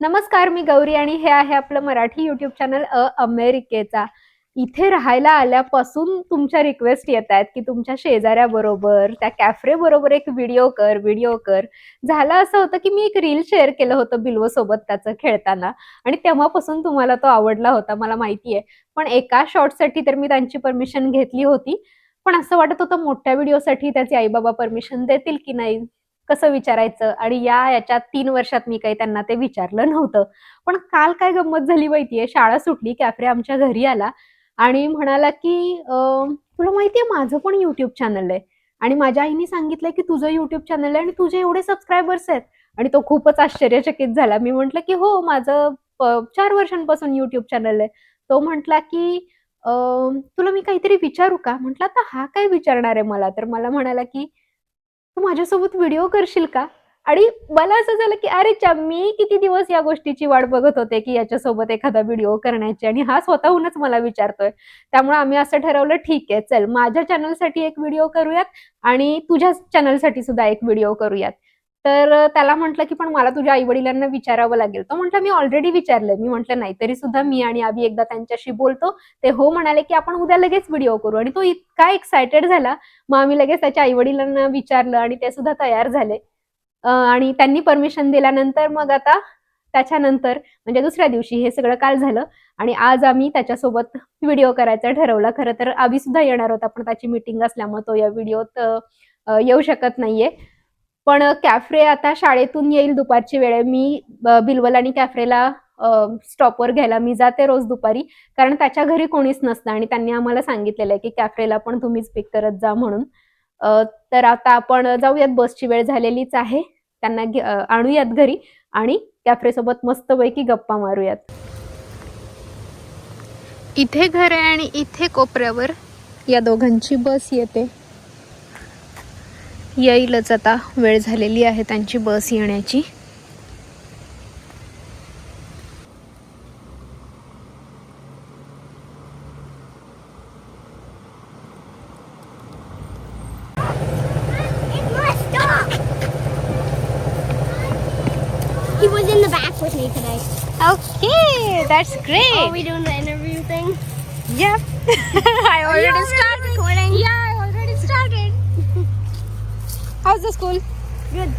नमस्कार मी गौरी आणि हे आहे आपलं मराठी युट्यूब चॅनल अ अमेरिकेचा. इथे राहायला आल्यापासून तुमच्या रिक्वेस्ट येत आहेत की तुमच्या शेजाऱ्याबरोबर त्या कॅफरे बरोबर एक व्हिडिओ कर व्हिडिओ कर. झालं असं होतं की मी एक रील शेअर केलं होतं बिल्वो सोबत त्याचं खेळताना. आणि तेव्हापासून तुम्हाला तो आवडला होता मला माहिती आहे. पण एका शॉर्टसाठी तर मी त्यांची परमिशन घेतली होती. पण असं वाटत होतं मोठ्या व्हिडिओसाठी त्याचे आई बाबा परमिशन देतील की नाही? कसं विचारायचं? आणि या याच्या तीन वर्षात मी काही त्यांना ते विचारलं नव्हतं. पण काल काय गंमत झाली माहितीये? शाळा सुटली कॅफरे आमच्या घरी आला आणि म्हणाला की तुला माहितीये माझं पण युट्यूब चॅनल आहे. आणि माझ्या आईने सांगितलं की तुझं युट्यूब चॅनल आहे आणि तुझे एवढे सबस्क्रायबर्स आहेत. आणि तो खूपच आश्चर्यचकित झाला. मी म्हंटल की हो माझं चार वर्षांपासून युट्यूब चॅनल आहे. तो म्हटला की तुला मी काहीतरी विचारू का? म्हटलं आता हा काय विचारणार आहे मला? तर मला म्हणाला की तू माझ्यासोबत व्हिडिओ करशील का? आणि मला असं झालं की अरे च्या मी किती दिवस या गोष्टीची वाट बघत होते की याच्यासोबत एखादा व्हिडिओ करण्याची? आणि हा स्वतःहूनच मला विचारतोय. त्यामुळे आम्ही असं ठरवलं ठीक आहे चल माझ्या चॅनलसाठी एक व्हिडिओ करूयात आणि तुझ्या चॅनलसाठी सुद्धा एक व्हिडिओ करूयात. तर त्याला म्हटलं की पण मला तुझ्या आई वडिलांना विचारावं लागेल. तो म्हटलं मी ऑलरेडी विचारलंय. मी म्हटलं नाही तरी सुद्धा मी आणि आम्ही एकदा त्यांच्याशी बोलतो. ते हो म्हणाले की आपण उद्या लगेच व्हिडिओ करू. आणि तो इतका एक्सायटेड झाला. मग आम्ही लगेच त्याच्या आई वडिलांना विचारलं आणि ते सुद्धा तयार झाले. आणि त्यांनी परमिशन दिल्यानंतर मग आता त्याच्यानंतर म्हणजे दुसऱ्या दिवशी हे सगळं काल झालं आणि आज आम्ही त्याच्यासोबत व्हिडिओ करायचा ठरवला. खरं तर आम्ही सुद्धा येणार होता पण त्याची मीटिंग असल्यामुळे तो या व्हिडिओत येऊ शकत नाहीये. पण कॅफ्रे आता शाळेतून येईल दुपारची वेळ. आहे मी बिलवल आणि कॅफ्रेला स्टॉपवर घ्यायला मी जाते रोज दुपारी. कारण त्याच्या घरी कोणीच नसतं आणि त्यांनी आम्हाला सांगितलेलं आहे की कॅफ्रेला पण तुम्हीच पिक करत जा म्हणून. तर आता आपण जाऊयात बसची वेळ झालेलीच आहे. त्यांना आणूयात घरी आणि कॅफ्रेसोबत मस्तपैकी गप्पा मारूयात. इथे घर आहे आणि इथे कोपऱ्यावर या दोघांची बस येते. येईलच आता वेळ झालेली आहे त्यांची बस येण्याची today. Okay that's Are we doing the interview thing? Yep. I already started. How's the school? Good.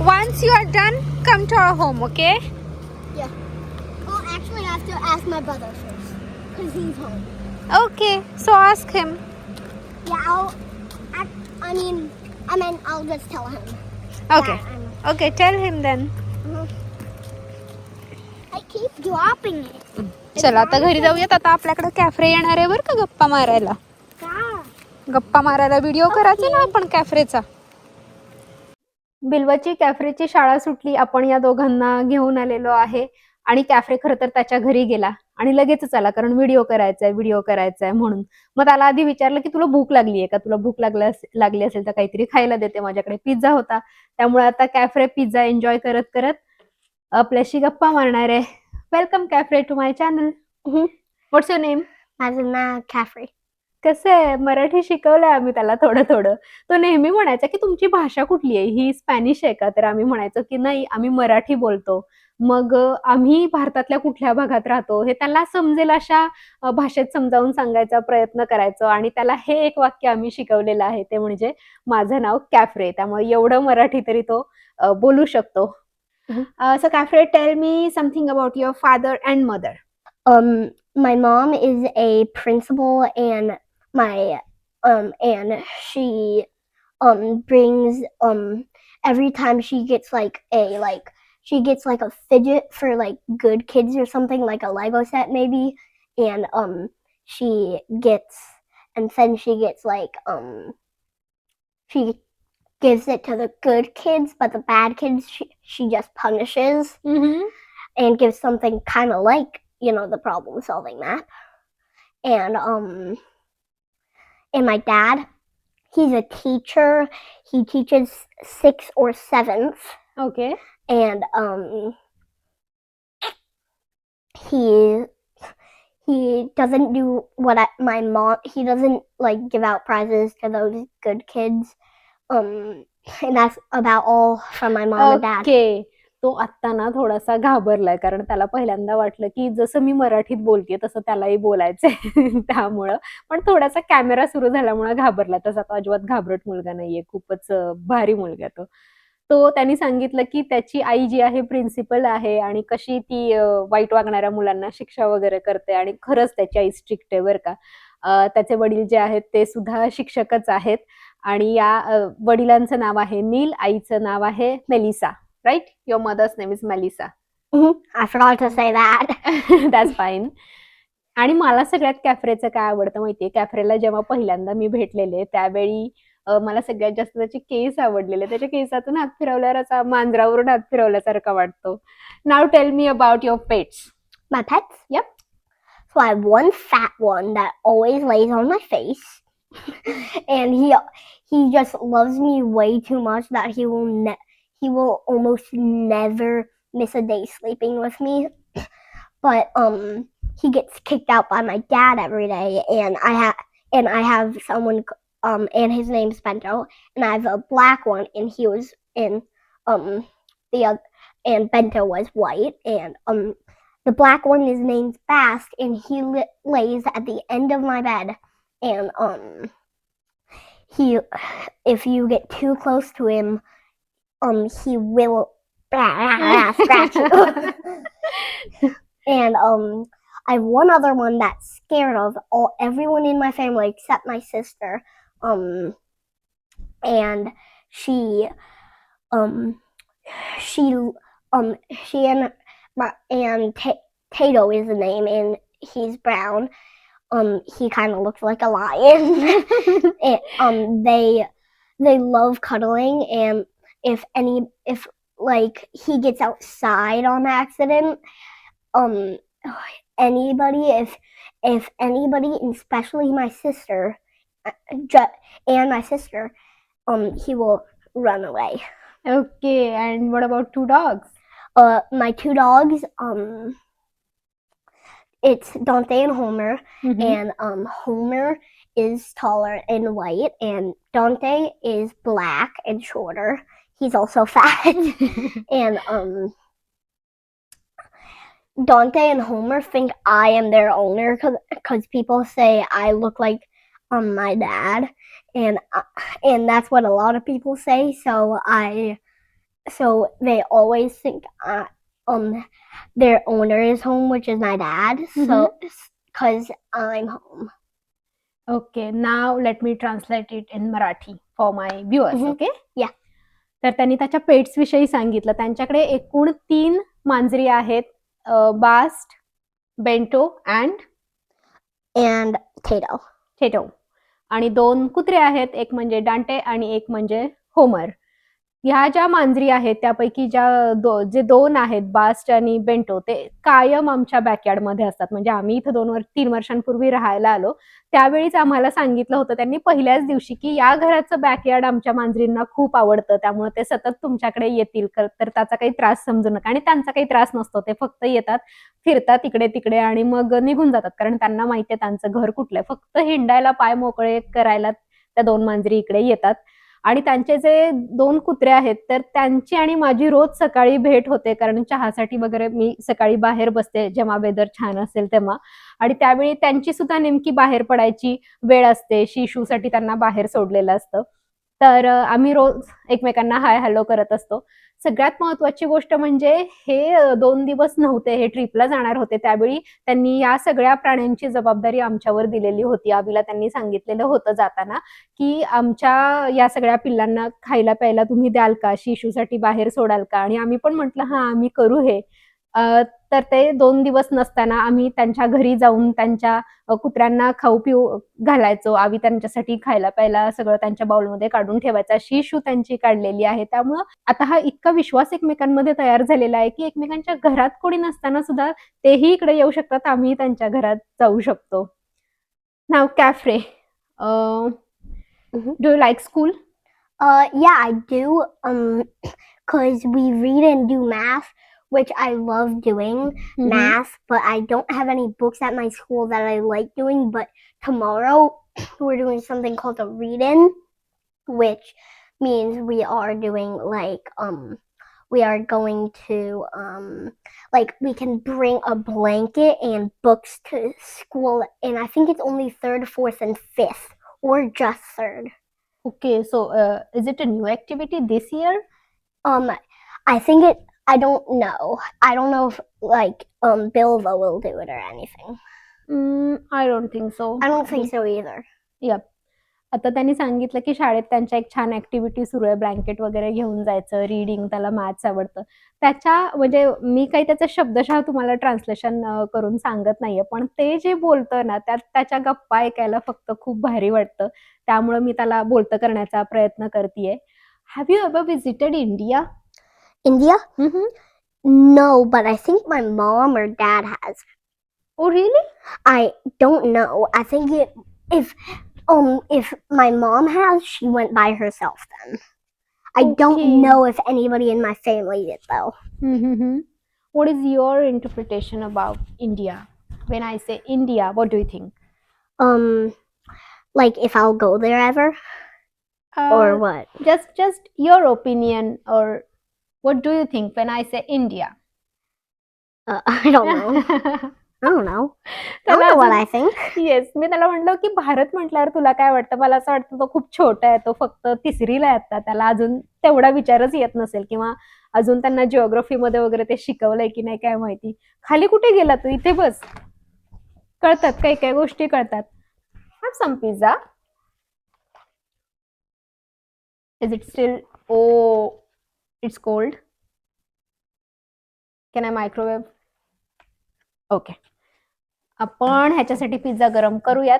Once you are done, come to our home, okay? Yeah. Well, actually, I have to ask my brother first. Because he's home. Okay, so ask him. Yeah, I'll. I, I mean, I mean, I'll just tell him. Okay. that I'm- Okay, tell him then. I keep dropping it. चला आता घरी जाऊयात आता आपल्याकडे कॅफरे येणार आहे बरं का गप्पा मारायला Ah. गप्पा मारायला व्हिडिओ करायचा ना आपण कॅफरेचा बिल्वाची कॅफरेची शाळा सुटली आपण या दोघांना घेऊन आलेलो आहे. आणि कॅफरे खरं तर त्याच्या घरी गेला. आणि लगेचच आला कारण व्हिडिओ करायचा आहे व्हिडिओ करायचा आहे म्हणून. मग त्याला आधी विचारलं की तुला भूक लागली आहे का? तुला भूक लागला लागली असेल तर काहीतरी खायला देते. माझ्याकडे पिझ्झा होता. त्यामुळे आता कॅफरे पिझ्झा एन्जॉय करत करत आपल्याशी गप्पा मारणार आहे. Welcome Caffrey to my channel. What's your name माझं नाव Caffrey. कसं आहे मराठी शिकवलंय आम्ही त्याला थोडं थोडं तो नेहमी म्हणायचा की तुमची भाषा कुठली आहे? ही स्पॅनिश आहे का? तर आम्ही म्हणायचो की नाही आम्ही मराठी बोलतो. मग अ, आम्ही भारतातल्या कुठल्या भागात राहतो हे त्याला समजेल अशा अ, भाषेत समजावून सांगायचा प्रयत्न करायचो आणि त्याला हे एक वाक्य आम्ही शिकवलेलं आहे ते म्हणजे माझं नाव कॅफरे त्यामुळे एवढं मराठी तरी तो अ, बोलू शकतो. So Caffrey tell me something about your father and mother my mom is a principal, and my um, and she um brings um every time she gets like a like she gets like a fidget for like good kids or something like a Lego set maybe, and um she gets and then she gets like um she gives it to the good kids, but the bad kids she, she just punishes and gives something kind of like you know the problem solving map. And um and my dad. He's a teacher. He teaches sixth or seventh. Okay. And um he he doesn't do what I, my mom he doesn't like give out prizes to those good kids um and that's about all from my mom okay. and dad okay तो आत्ता ना थोडासा घाबरलाय कारण त्याला पहिल्यांदा वाटलं की जसं मी मराठीत बोलते तसं त्यालाही बोलायचंय. त्यामुळं. पण थोडासा कॅमेरा सुरू झाल्यामुळे घाबरला तसा तो अजिबात घाबरट मुलगा नाहीये. खूपच भारी मुलगा तो. तो त्यांनी सांगितलं की त्याची आई जी आहे प्रिन्सिपल आहे आणि कशी ती वाईट वागणाऱ्या मुलांना शिक्षा वगैरे करते आणि खरंच त्याची आई स्ट्रिक्ट आहे बरं का. त्याचे वडील जे आहेत ते सुद्धा शिक्षकच आहेत. आणि या वडिलांचं नाव आहे नील आईचं नाव आहे Melissa. Right your mother's name is Melissa Mhm. I forgot to say that. That's fine आणि मला सगळ्यात कॅफरेचं काय आवडतं माहितीये कॅफरेला जेव्हा पहिल्यांदा मी भेटलेले त्यावेळी अं, मला सगळ्यात जास्त त्याचे केस आवडलेले त्याच्या केसातून हात फिरवल्यावर असा मांजरावरून हात फिरवल्यासारखा वाटतो नाव tell me about your pets My pets? Yep. So I have one fat one that always lays on my face. and he he just loves me way too much that he will ne- he will almost never miss a day sleeping with me. But um he gets kicked out by my dad every day and I have and I have someone um and his name's Bento and I have a black one and he was in um the other and Bento was white and um the black one is named Bast, and he li- lays at the end of my bed. And um, he, if you get too close to him, um, he will scratch you. and um, I have one other one that's scared of all everyone in my family except my sister. Um, and she, um, she, um, she and my- and Ta- Tato is the name, and he's brown. Um, he kind of looks like a lion. and, um, they they love cuddling, and if any if like he gets outside on accident um anybody if if anybody especially my sister uh, and my sister um he will run away. Okay and what about two dogs? Uh my two dogs um it's Dante and Homer, mm-hmm. and um, Homer is taller and white, and Dante is black and shorter, he's also fat. and um Dante and Homer think I am their owner because people say I look like um my dad, and uh, and that's what a lot of people say. So I, so they always think I, um their owner is home, which is my dad. Mm-hmm. So because I'm home. Okay, now let me translate it in Marathi for my viewers. Mm-hmm. Okay. Yeah. तर त्यांनी त्याच्या pets विषयी सांगितलं. त्यांच्याकडे एकूण तीन मांजरी आहेत Bast Bento and And Tato. Tato. आणि दोन कुत्रे आहेत एक म्हणजे डांटे आणि एक म्हणजे होमर. ह्या ज्या मांजरी आहेत त्यापैकी ज्या दो जे दोन आहेत बास्ट आणि बेंटो ते कायम आमच्या बॅकयार्डमध्ये असतात. म्हणजे आम्ही इथं दोन वर्ष तीन वर्षांपूर्वी राहायला आलो. त्यावेळीच आम्हाला सांगितलं होतं त्यांनी पहिल्याच दिवशी की या घराचं बॅकयार्ड आमच्या मांजरींना खूप आवडतं. त्यामुळे ते सतत तुमच्याकडे येतील. तर त्याचा काही त्रास समजू नका. आणि त्यांचा काही त्रास नसतो. ते फक्त येतात फिरतात इकडे तिकडे आणि मग निघून जातात. कारण त्यांना माहिती आहे त्यांचं घर कुठलं फक्त हिंडायला पाय मोकळे करायला त्या दोन मांजरी इकडे येतात. आणि त्यांचे जे दोन कुत्रे आहेत तर त्यांची आणि माझी रोज सकाळी भेट होते कारण चहासाठी वगैरे मी सकाळी बाहेर बसते जेव्हा वेदर छान असेल तेव्हा. आणि त्यावेळी त्यांची सुद्धा नेमकी बाहेर पडायची वेळ असते शिशूसाठी त्यांना बाहेर सोडलेलं असतं. तर आम्ही रोज एकमेकांना हाय हॅलो करत असतो. सगळ्यात महत्वाची गोष्ट म्हणजे हे दोन दिवस नव्हते हे ट्रिपला जाणार होते. त्यावेळी त्यांनी या सगळ्या प्राण्यांची जबाबदारी आमच्यावर दिलेली होती. आवीला त्यांनी सांगितलेलं होतं जाताना की आमच्या या सगळ्या पिल्लांना खायला प्यायला तुम्ही द्याल का? शिशूसाठी बाहेर सोडाल का? आणि आम्ही पण म्हटलं हा आम्ही करू हे. तर ते दोन दिवस नसताना आम्ही त्यांच्या घरी जाऊन त्यांच्या कुत्र्यांना खाऊ पिऊ घालायचो. आम्ही त्यांच्यासाठी खायला प्यायला सगळं त्यांच्या बाउलमध्ये काढून ठेवायचा. शिशू त्यांची काढलेली आहे. त्यामुळं आता हा इतका विश्वास एकमेकांमध्ये तयार झालेला आहे की एकमेकांच्या घरात कोणी नसताना सुद्धा तेही इकडे येऊ शकतात. आम्ही त्यांच्या घरात जाऊ शकतो. नाव Caffrey. Do you like school I do. Um, cause we read and do math, which I love doing math, but I don't have any books at my school that I like doing. But tomorrow we're doing something called a read-in, which means we are doing like um we are going to um like we can bring a blanket and books to school and I think it's only third, fourth and fifth or just third. Okay, so uh, is it a new activity this year? Um I think it I don't know. I don't know if like um Bilva will do it or anything. Mm, I don't think so. I don't think so either. आता त्यांनी सांगितलं की शाळेत त्यांच्या एक छान activity सुरू आहे ब्लँकेट वगैरे घेऊन जायचं रीडिंग त्याला मॅथ्स आवडतं त्याच्या म्हणजे मी काही त्याचं शब्दशः तुम्हाला ट्रान्सलेशन करून सांगत नाहीये पण ते जे बोलतं ना त्यात त्याच्या गप्पा ऐकायला फक्त खूप भारी वाटतं त्यामुळे मी त्याला बोलतं करण्याचा प्रयत्न करतेय have you ever visited India India? Mm-hmm. No, but I think my mom or dad has. Oh, really? I don't know. I think it, if um if my mom has, she went by herself then. I okay. don't know if anybody in my family did though. Mm-hmm. What is your interpretation about India? When I say India, what do you think? Um, like if I'll go there ever, uh, or what? Just just your opinion or what do you think when I say India? Uh, I don't know. I don't know. I don't त्याला know what I अजून- think. Yes मी त्याला म्हणलं की भारत म्हटल्यावर तुला काय वाटतं मला असं वाटतं तो खूप छोटा आहे तो फक्त तिसरीला आहे आता त्याला अजून तेवढा विचारच येत नसेल किंवा अजून त्यांना जिओग्राफी मध्ये वगैरे ते शिकवलंय की नाही काय माहिती खाली कुठे गेला तू इथे बस कळतात काही काही गोष्टी कळतात have some pizza is it still oh it's cold. Can I microwave okay आपण ह्याच्यासाठी पिझ्झा गरम करूयात.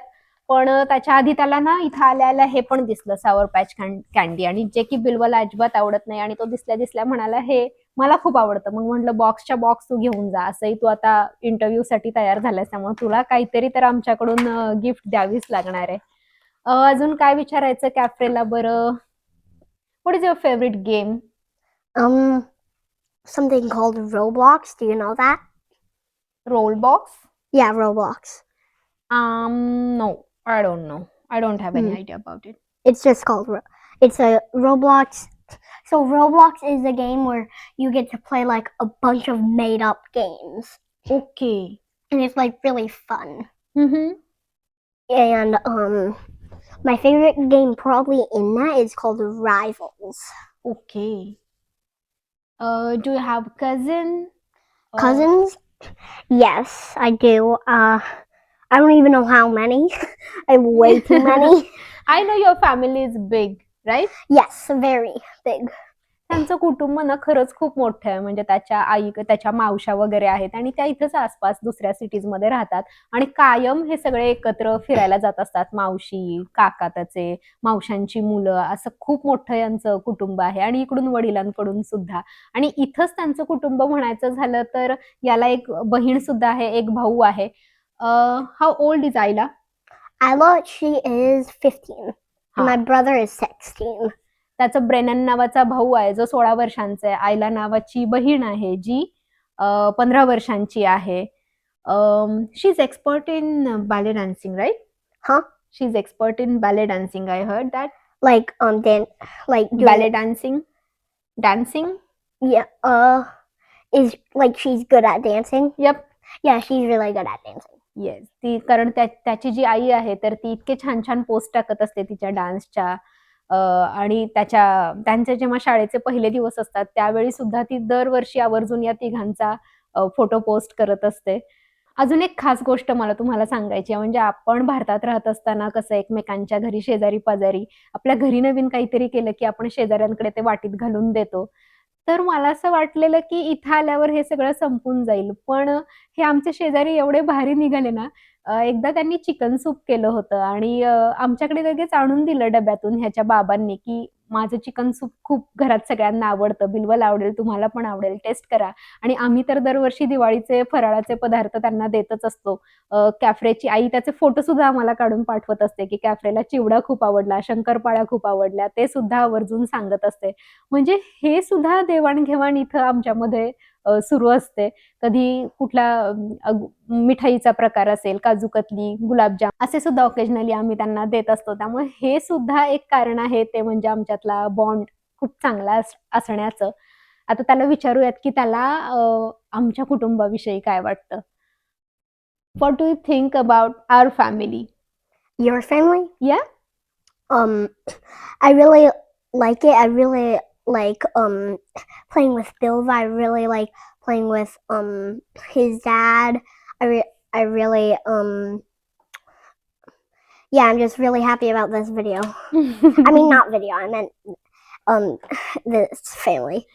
पण त्याच्या आधी त्याला ना इथं आल्याला हे पण दिसलं सावर पॅच कॅन्डी आणि जे की बिलवाला अजिबात आवडत नाही आणि तो दिसल्या दिसल्या म्हणाला हे मला खूप आवडतं. मग म्हटलं बॉक्सच्या बॉक्स तू घेऊन जा. असंही तू आता इंटरव्ह्यू साठी तयार झालास त्यामुळे तुला काहीतरी तर आमच्याकडून गिफ्ट द्यावीच लागणार आहे. अजून काय विचारायचं कॅफ्रेला बरं? What is your favourite game um something called Roblox. Do you know that? Roblox? Yeah, Roblox. Um, no, I don't know. I don't have any mm. idea about it. It's just called. It's a Roblox. So Roblox is a game where you get to play like a bunch of made up games. Okay. And it's like really fun. Mhm. And um, my favorite game probably in that is called Rivals. Okay. Uh, do you have cousin? Uh, Cousins? Yes, I do. Uh I don't even know how many. I have way too many. I know your family is big, right? yes, very big. त्यांचं कुटुंब ना खरंच खूप मोठं आहे. म्हणजे त्याच्या आई त्याच्या मावशा वगैरे आहेत आणि त्या इथंच आसपास दुसऱ्या सिटीजमध्ये राहतात. आणि कायम हे सगळे एकत्र फिरायला जात असतात. मावशी काका त्याचे मावशांची मुलं असं खूप मोठं यांचं कुटुंब आहे. आणि इकडून वडिलांकडून सुद्धा. आणि इथंच त्यांचं कुटुंब म्हणायचं झालं तर याला एक बहीण सुद्धा आहे एक भाऊ आहे. How old is Ella, she is 15. Huh. And my brother is 16. त्याचा ब्रेनन नावाचा भाऊ आहे जो सोळा वर्षांचा आहे. आयला नावाची बहीण आहे जी पंधरा वर्षांची आहे. She is expert in ballet dancing right Huh? She is expert in ballet dancing I heard that like doing ballet dancing dancing is like she's good at dancing. Yep Yeah, she's really good at dancing. Yes ती कारण त्या त्याची जी आई आहे तर ती इतके छान छान पोस्ट टाकत असते तिच्या डान्सच्या आणि त्याच्या त्यांचे जेव्हा शाळेचे पहिले दिवस असतात त्यावेळी सुद्धा ती दरवर्षी आवर्जून या तिघांचा फोटो पोस्ट करत असते. अजून एक खास गोष्ट मला तुम्हाला सांगायची आहे म्हणजे आपण भारतात राहत असताना कसं एकमेकांच्या घरी शेजारी पाजारी आपल्या घरी नवीन काहीतरी केलं की आपण शेजाऱ्यांकडे ते वाटीत घालून देतो. तर मला असं वाटलेलं की इथं आल्यावर हे सगळं संपून जाईल. पण हे आमचे शेजारी एवढे भारी निघाले ना एकदा त्यांनी चिकन सूप केलं होतं आणि आमच्याकडे लगेच आणून दिलं डब्यातून ह्याच्या बाबांनी की माझं चिकन सूप खूप घरात सगळ्यांना आवडतं. बिलवल आवडेल तुम्हाला पण आवडेल. टेस्ट करा. आणि आम्ही तर दरवर्षी दिवाळीचे फराळाचे पदार्थ त्यांना देतच असतो. कॅफ्रेची आई त्याचे फोटो सुद्धा आम्हाला काढून पाठवत असते की कॅफ्रेला चिवडा खूप आवडला शंकरपाळ्या खूप आवडल्या ते सुद्धा आवर्जून सांगत असते. म्हणजे हे सुद्धा देवाणघेवाण इथं आमच्यामध्ये सुरू असते कधी कुठला मिठाईचा प्रकार असेल काजू कतली गुलाबजाम असे सुद्धा ऑकेजनली आम्ही त्यांना देत असतो त्यामुळे हे सुद्धा एक कारण आहे ते म्हणजे आमच्यातला बॉन्ड खूप चांगला अस- असण्याचं आता त्याला विचारूयात की त्याला आमच्या कुटुंबाविषयी काय वाटतं what do you think about our family Your family? Yeah. Um, I really like it. I really like um playing with Bilva. I really like playing with um his dad. I re- I really um yeah, I'm just really happy about this video. I mean, not video. I meant um this family.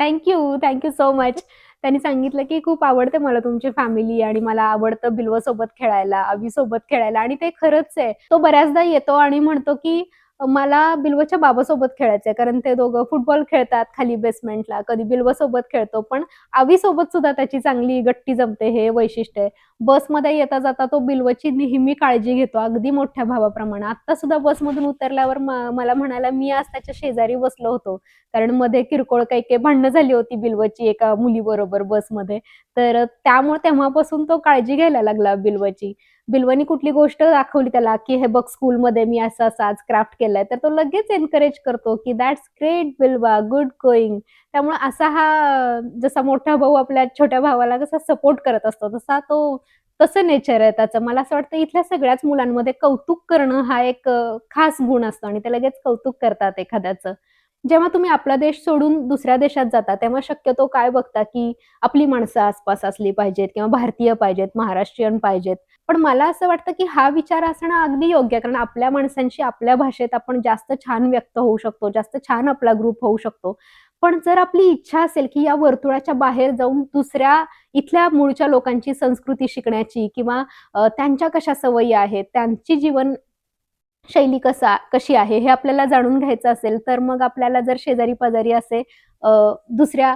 Thank you thank you so much त्यांनी सांगितलं की खूप आवडते मला तुमची family आणि मला आवडतं बिल्व सोबत खेळायला अभि सोबत खेळायला आणि ते खरंच आहे तो बऱ्याचदा येतो आणि म्हणतो की मला बिल्वच्या बाबासोबत खेळायचंय कारण ते दोघं फुटबॉल खेळतात खाली बेसमेंटला कधी बिल्व सोबत खेळतो पण आवी सोबत सुद्धा त्याची चांगली गट्टी जमते हे वैशिष्ट्य आहे. बसमध्ये येता जाता तो बिल्वची नेहमी काळजी घेतो अगदी मोठ्या भावाप्रमाणे. आता सुद्धा बसमधून उतरल्यावर मला म्हणाला मी आज त्याच्या शेजारी बसलो होतो. कारण मध्ये किरकोळ काही काही भांडणं झाली होती बिल्वची एका मुलीबरोबर बसमध्ये. तर त्यामुळे तेव्हापासून तो काळजी घ्यायला लागला बिल्वची. बिल्वनी कुठली गोष्ट दाखवली त्याला की हे बघ स्कूलमध्ये मी असं असं आज क्राफ्ट केलाय. तर तो लगेच एनकरेज करतो की that's great Bilva good going त्यामुळे असा हा जसा मोठा भाऊ आपल्या छोट्या भावाला कसा सपोर्ट करत असतो तसा तो तसं नेचर आहे त्याचं. मला असं वाटतं इथल्या सगळ्याच मुलांमध्ये कौतुक करणं हा एक खास गुण असतो आणि ते लगेच कौतुक करतात एखाद्याचं. जेव्हा तुम्ही आपला देश सोडून दुसऱ्या देशात जाता तेव्हा शक्यतो काय बघता की आपली माणसं आसपास असली पाहिजेत किंवा भारतीय पाहिजेत महाराष्ट्रीयन पाहिजेत. पण मला असं वाटतं की हा विचार असणं अगदी योग्य आहे कारण आपल्या माणसांशी आपल्या भाषेत आपण जास्त छान व्यक्त होऊ शकतो जास्त छान आपला ग्रुप होऊ शकतो. पण जर आपली इच्छा असेल की या वर्तुळाच्या बाहेर जाऊन दुसऱ्या इथल्या मूळच्या लोकांची संस्कृती शिकण्याची किंवा त्यांच्या कशा सवयी आहेत त्यांची जीवन शैली कसा कशी आहे हे आपल्याला जाणून घ्यायचं असेल तर मग आपल्याला जर शेजारी पाजारी असे दुसऱ्या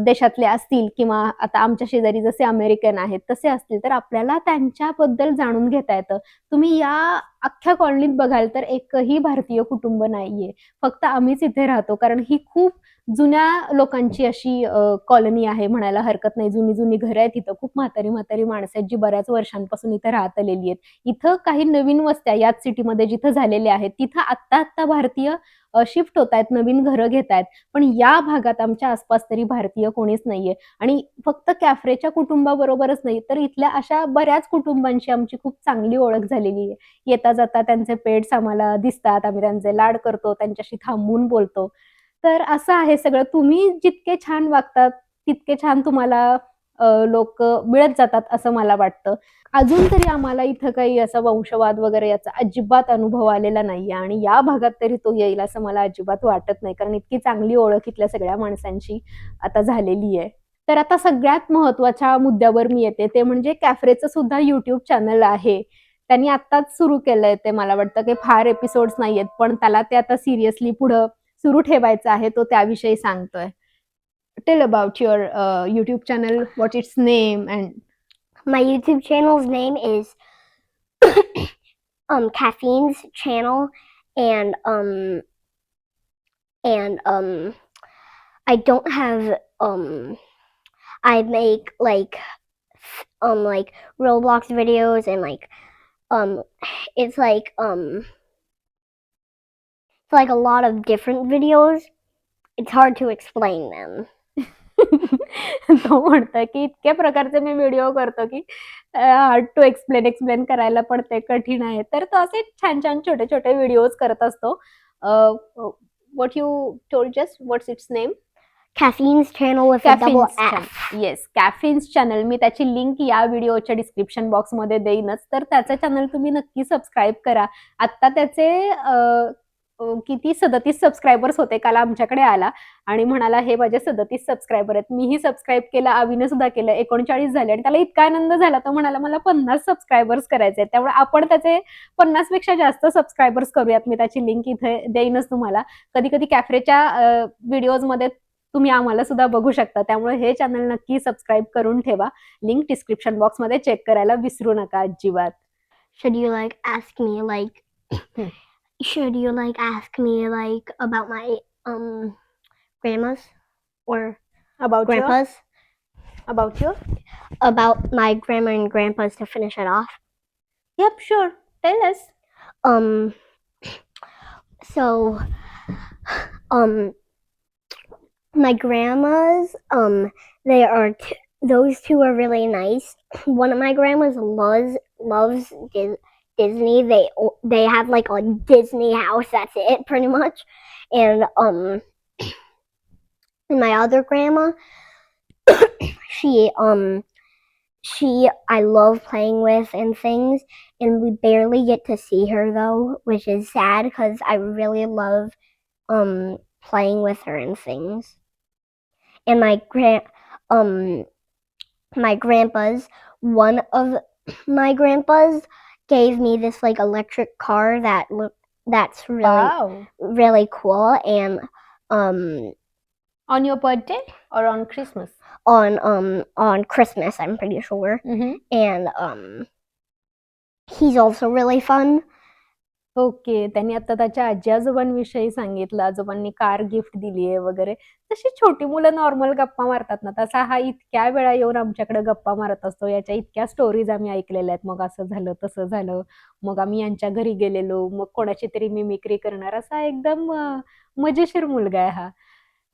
देशातले असतील किंवा आता आमच्या शेजारी जसे अमेरिकन आहेत तसे असतील तर आपल्याला त्यांच्याबद्दल जाणून घेता येतं. तुम्ही या अख्ख्या कॉलनीत बघाल तर एकही भारतीय कुटुंब नाहीये. फक्त आम्हीच इथे राहतो कारण ही खूप जुन्या लोकांची अशी कॉलनी आहे म्हणायला हरकत नाही. जुनी जुनी घरं आहेत इथं. खूप म्हातारी म्हातारी माणसं आहेत जी बऱ्याच वर्षांपासून इथं राहत आलेली आहेत. इथं काही नवीन वस्त्या याच सिटीमध्ये जिथं झालेल्या आहेत तिथं आत्ता आत्ता भारतीय शिफ्ट होत आहेत नवीन घरं घेत आहेत. पण या भागात आमच्या आसपास तरी भारतीय कोणीच नाहीये. आणि फक्त कॅफ्रेच्या कुटुंबाबरोबरच नाही तर इथल्या अशा बऱ्याच कुटुंबांशी आमची खूप चांगली ओळख झालेली आहे. येता जाता त्यांचे पेट्स आम्हाला दिसतात. आम्ही त्यांचे लाड करतो त्यांच्याशी थांबून बोलतो. तर असं आहे सगळं. तुम्ही जितके छान वागतात तितके छान तुम्हाला लोक मिळत जातात असं मला वाटतं. अजून तरी आम्हाला इथं काही असा वंशवाद वगैरे याचा अजिबात अनुभव आलेला नाहीये आणि या भागात तरी तो येईल असं मला अजिबात वाटत नाही. कारण इतकी चांगली ओळख इथल्या सगळ्या माणसांची आता झालेली आहे. तर आता सगळ्यात महत्त्वाच्या मुद्द्यावर मी येते. ते म्हणजे कॅफरेचं सुद्धा युट्यूब चॅनल आहे. त्यांनी आत्ताच सुरू केलंय ते मला वाटतं. की फार एपिसोड्स नाहीयेत पण त्याला ते आता सिरियसली पुढं सुरू ठेवायचं आहे तो त्याविषयी सांगतोय tell about your YouTube channel what it's name and My YouTube channel's name is um Caffeine's channel and um and um I don't have um I make like um like Roblox videos and like um it's like um it's like a lot of different videos. It's hard to explain them. तो म्हणतोय की इतक्या प्रकारचे मी video करतो की hard to explain explain करायला पडते कठीण आहे. तर तो असे छान छान छोटे छोटे व्हिडिओज करत असतो. What you told just what's its name double F. Yes Caffeins channel मी त्याची लिंक या व्हिडिओच्या डिस्क्रिप्शन बॉक्समध्ये देईनच. तर त्याचं चॅनल तुम्ही नक्की सबस्क्राईब करा. आत्ता त्याचे किती सदतीस सबस्क्रायबर्स होते काल आमच्याकडे आला. आणि म्हणाला हे माझे सदतीस सबस्क्रायबर आहेत. मीही सबस्क्राईब केलं आवीने सुद्धा केलं. एकोणचाळीस झाले आणि त्याला इतका आनंद झाला. तो म्हणाला मला पन्नास सबस्क्रायबर्स करायचे आहेत. त्यामुळे आपण त्याचे पन्नासपेक्षा जास्त सबस्क्रायबर्स करूयात. मी त्याची लिंक इथे देईनच तुम्हाला. कधी कधी कॅफरेच्या व्हिडिओजमध्ये तुम्ही आम्हाला सुद्धा बघू शकता. त्यामुळे हे चॅनल नक्की सबस्क्राईब करून ठेवा. लिंक डिस्क्रिप्शन बॉक्समध्ये चेक करायला विसरू नका अजिबात. Should you like ask me like. should you like ask me like about my um grandmas or about grandpas? You? About you? About my grandma and grandpas to finish it off. Yep, sure. Tell us. Um so um my grandmas um they are t- those two are really nice. One of my grandmas loves loves Disney Disney. They they have like a Disney house. That's it, pretty much. And um, and my other grandma, she um, she I love playing with and things and we barely get to see her though, which is sad because I really love um playing with her and things. And my grand um my grandpa's one of my grandpas gave me this like electric car that look that's really really cool and um on your birthday or on christmas? on um on christmas i'm pretty sure. Mm-hmm. and um he's also really fun. Okay. त्यांनी आता त्याच्या आजी आजोबांविषयी सांगितलं. आजोबांनी car gift दिली आहे वगैरे. तशी छोटी मुलं नॉर्मल गप्पा मारतात ना. तसा हा इतक्या वेळा येऊन आमच्याकडे गप्पा मारत असतो. याच्या इतक्या स्टोरीज आम्ही ऐकलेल्या आहेत. मग असं झालं तसं झालं. मग आम्ही यांच्या घरी गेलेलो. मग कोणाची तरी मिमिक्री करणार. असा एकदम मजेशीर मुलगा आहे हा.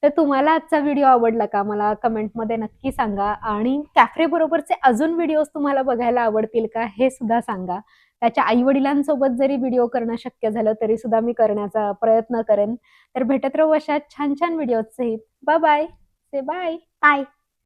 तर तुम्हाला आजचा व्हिडिओ आवडला का? मला कमेंटमध्ये नक्की सांगा. आणि कॅफरे बरोबरचे अजून व्हिडिओज तुम्हाला बघायला आवडतील का? हे सुद्धा सांगा. त्याच्या आई वडिलांसोबत जरी व्हिडिओ करणं शक्य झालं तरी सुद्धा मी करण्याचा प्रयत्न करेन. तर भेटत राहू अशा छान छान व्हिडिओ सहित. Bye bye say bye bye